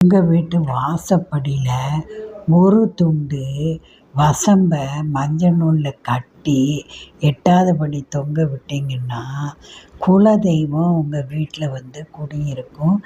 உங்கள் வீட்டு வாசப்படியில் ஒரு துண்டு வசம்பை மஞ்சள் நூலில் கட்டி எட்டாதபடி தொங்க விட்டிங்கன்னா குலதெய்வம் உங்கள் வீட்டில் வந்து குடியிருக்கும்.